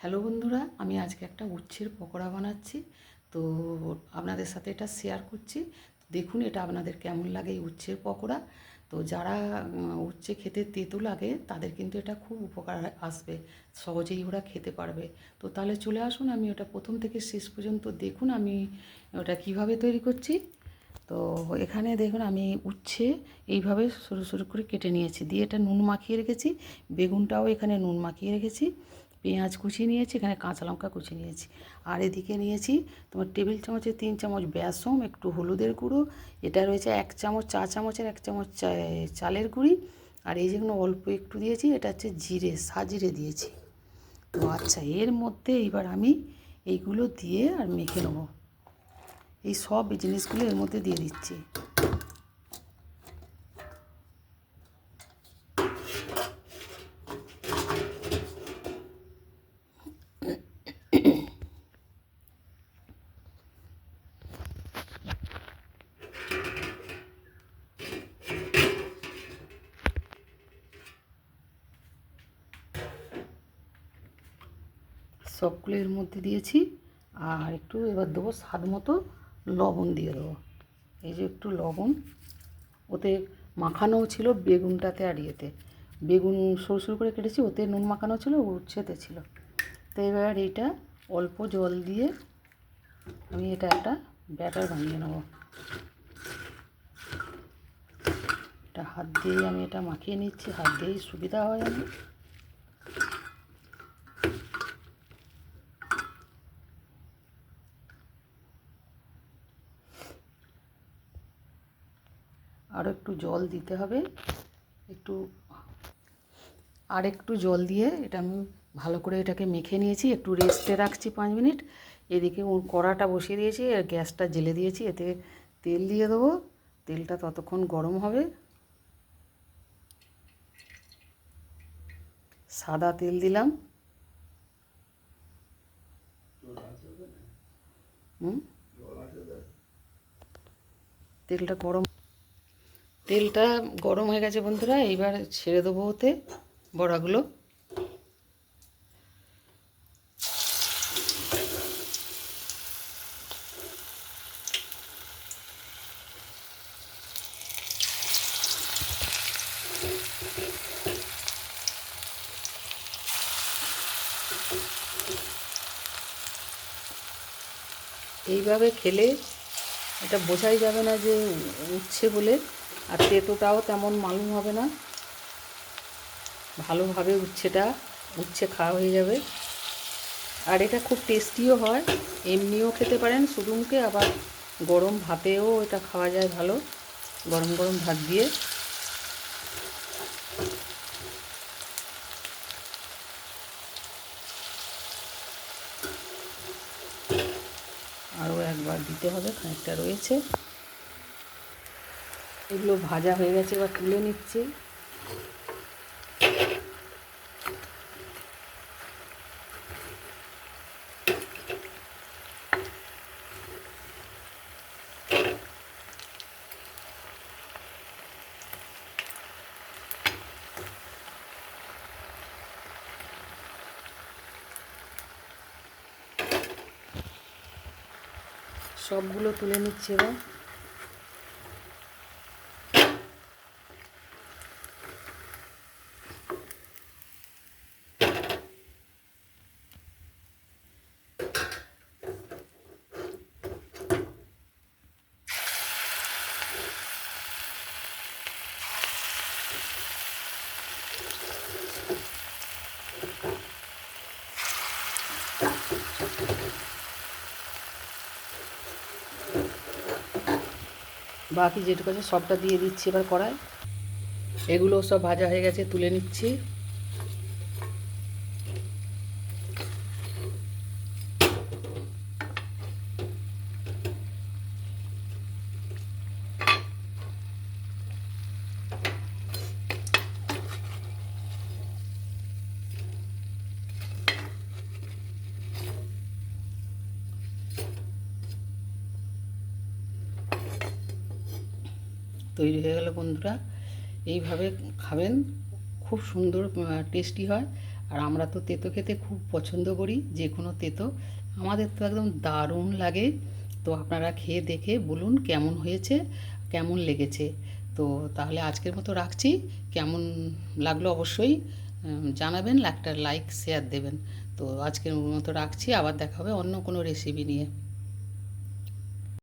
Hello বন্ধুরা, আমি আজকে একটা উচ্ছের পকোড়া বানাচ্ছি। তো আপনাদের সাথে এটা শেয়ার করছি। দেখুন এটা আপনাদের কেমন লাগে এই উচ্ছের পকোড়া। তো যারা উচ্ছে খেতে তেতো লাগে, তাদের কিন্তু এটা খুব উপকার আসবে। সহজেই ওরা খেতে পারবে। তো তাহলে চলে আসুন, আমি ওটা প্রথম থেকে শেষ পর্যন্ত দেখুন আমি ওটা কীভাবে তৈরি করছি। তো এখানে দেখুন আমি উচ্ছে এইভাবে সরু সরু করে কেটে নিয়েছি। দিয়ে এটা নুন মাখিয়ে রেখেছি, বেগুনটাও এখানে নুন মাখিয়ে রেখেছি। পেঁয়াজ কুচি নিয়েছি, এখানে কাঁচা লঙ্কা কুচি নিয়েছি। আর এদিকে নিয়েছি তোমার টেবিল চামচে তিন চামচ বেসম একটু হলুদের গুঁড়ো, এটা রয়েছে এক চামচ, চা চামচের এক চামচ চালের গুঁড়ি। আর এই যেগুলো অল্প একটু দিয়েছি, এটা হচ্ছে জিরে, সাজিরে দিয়েছি। তো আচ্ছা এর মধ্যে এইবার আমি এইগুলো দিয়ে আর মেখে নেব। এই সব জিনিসগুলো এর মধ্যে দিয়ে দিচ্ছি। সবগুলো এর মধ্যে দিয়েছি। আর একটু এবার দেবো স্বাদ মতো লবণ দিয়ে দেবো। এই যে একটু লবণ। ওতে মাখানোও ছিল বেগুনটাতে আর ইয়েতে। বেগুন সরু সরু করে কেটেছি, ওতে নুন মাখানো ছিল উচ্ছেতে ছিল। তো এবার এইটা অল্প জল দিয়ে আমি এটা একটা ব্যাটার বানিয়ে নেব। এটা হাত দিয়েই আমি এটা মাখিয়ে নিচ্ছি, হাত দিয়েই সুবিধা হয় আমি আরও একটু জল দিতে হবে। একটু, আর একটু জল দিয়ে এটা আমি ভালো করে এটাকে মেখে নিয়েছি, একটু রেস্টে রাখছি পাঁচ মিনিট। এদিকে ওর কড়াটা বসিয়ে দিয়েছি, আর গ্যাসটা জেলে দিয়েছি, এতে তেল দিয়ে দেবো। তেলটা ততক্ষণ গরম হবে। সাদা তেল দিলাম। তেলটা গরম তেলটা গরম হয়ে গেছে বন্ধুরা, এইবার ছেড়ে দেবো ওতে বড়াগুলো। এইভাবে খেলে এটা বোঝাই যাবে না যে উচ্ছে বলে। আর তেতোটাও তেমন মালুম হবে না। ভালোভাবে উচ্ছেটা, উচ্ছে খাওয়া হয়ে যাবে। আর এটা খুব টেস্টিও হয়, এমনিও খেতে পারেন। শুধু আবার গরম ভাতেও এটা খাওয়া যায় ভালো, গরম গরম ভাত দিয়ে। আরও একবার দিতে হবে, খানিকটা রয়েছে। এগুলো ভাজা হয়ে গেছে এবার তুলে নিচ্ছি। সবগুলো তুলে নিচ্ছে এবার। বাকি যেটুকু আছে সবটা দিয়ে দিচ্ছি এবার কড়ায় এগুলো সব ভাজা হয়ে গেছে, তুলে নিচ্ছি। তৈরি হয়ে গেল বন্ধুরা। এইভাবে খাবেন, খুব সুন্দর টেস্টি হয়। আর আমরা তো তেতো খেতে খুব পছন্দ করি, যে কোনো তেতো। আমাদের তো একদম দারুণ লাগে। তো আপনারা খেয়ে দেখে বলুন কেমন হয়েছে, কেমন লেগেছে। তো তাহলে আজকের মতো রাখছি। কেমন লাগল অবশ্যই জানাবেন, একটা লাইক শেয়ার দেবেন। তো আজকের মতো রাখছি। আবার দেখা হবে অন্য কোনো রেসিপি নিয়ে।